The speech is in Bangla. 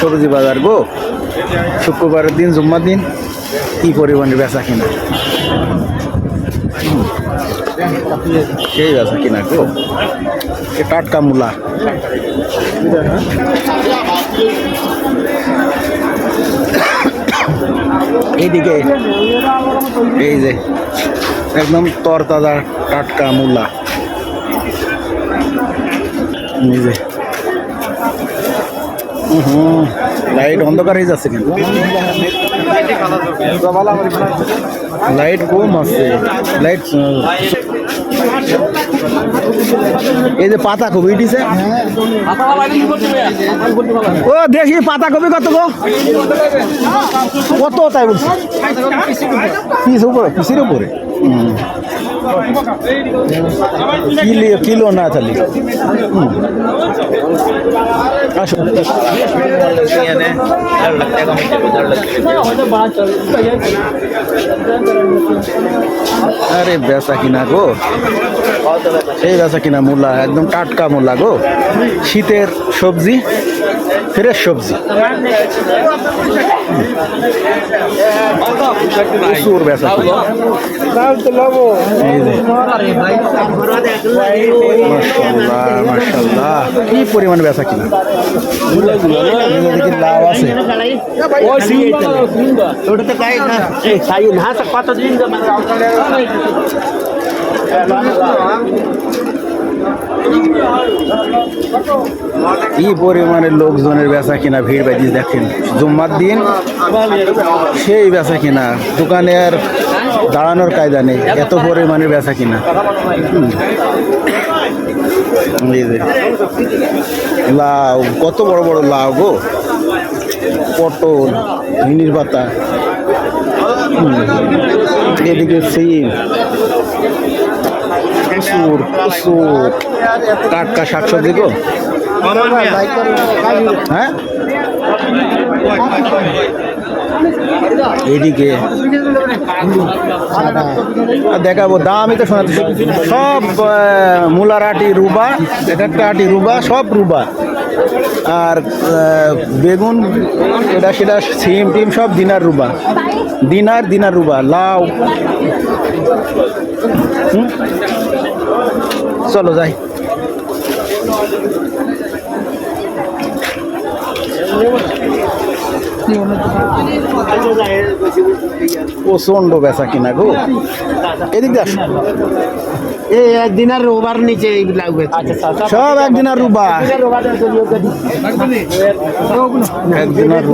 সবজি বাজার গো। শুক্রবারের দিন, জুম্মার দিন, কি পরিমাণে বেচা কিনা। সেই বেচা কিনা গো। এ টাটকা মূলা। এইদিকে, এই যে, একদম তরতাজা টাটকা মূলা। যে হুম। লাইট অন্ধকার হয়ে যাচ্ছে কিন্তু। লাইট কম আছে। লাইট এই যে পাতা কপি দিছে? ও, দেখি পাতা কপি কত গো? কত তাই বলছি? পিস উপরে, পিসের উপরে। কিলো কিলো না তাহলে। আরে বেচা কিনা গো। এই বেচা কিনা মূলা, একদম টাটকা মূলা গো। শীতের সবজি, ফ্রেশ সবজি। প্রচুর বেচা কি পরিমাণ বেচা কিনা? লাভ আছে। কি পরিমাণে লোকজনের বেচা কিনা ভিড় বাজি দেখেন। জুম্মার দিন সেই বেচা কিনা। দোকানে আর দাঁড়ানোর কায়দা নেই এত পরিমাণে বেচা কিনা। লাউ কত বড় বড় লাউ গো? পটল ভিনির পাতা। এদিকে সিম প্রচুর প্রচুর টাটকা শাকসবজি গো? হ্যাঁ? এদিকে দেখাবো, দামই তো শোনাতে সব মূলার আটি রুবা এক একটা আটি রুবা, সব রুবা। আর বেগুন, এটা সেটা সিম টিম, সব দিনার রুবা। দিনার দিনার রুবা, লাউ। চলো যাই। প্রচণ্ড বেচা কিনা গো। এদিক দিয়ে আসো। এই একদিনের রোবার নিচে এই লাগবে সব একদিন আর রুবা একদিন আর।